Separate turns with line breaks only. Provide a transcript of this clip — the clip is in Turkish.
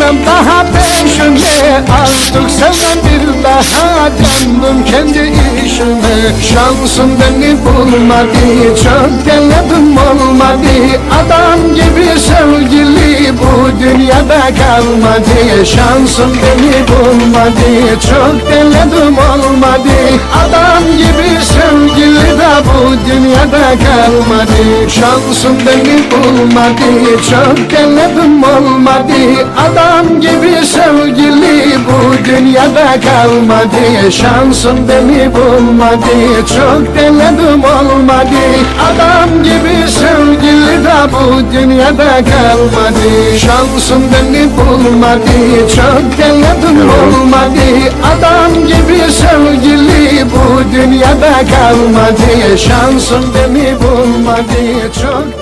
daha peşime Artık sevmem bir daha Döndüm kendi işime. Şansım beni bulmadı Çok denedim olmadı. Adam gibi sevgili bu dünyada kalmadı. Şansım beni bulmadı Çok denedim olmadı. Adam gibi sevgili bu dünyada kalmadı. Şansım beni bulmadı Çok denedim olmadı. Adam gibi sevgili bu dünyada kalmadı. Şansım beni bulmadı Çok denedim olmadı. Adam gibi sevgili de bu dünyada kalmadı. Şansım beni bulmadı Çok denedim olmadı dünyada kalmadı Şansım beni bulmadı. Çok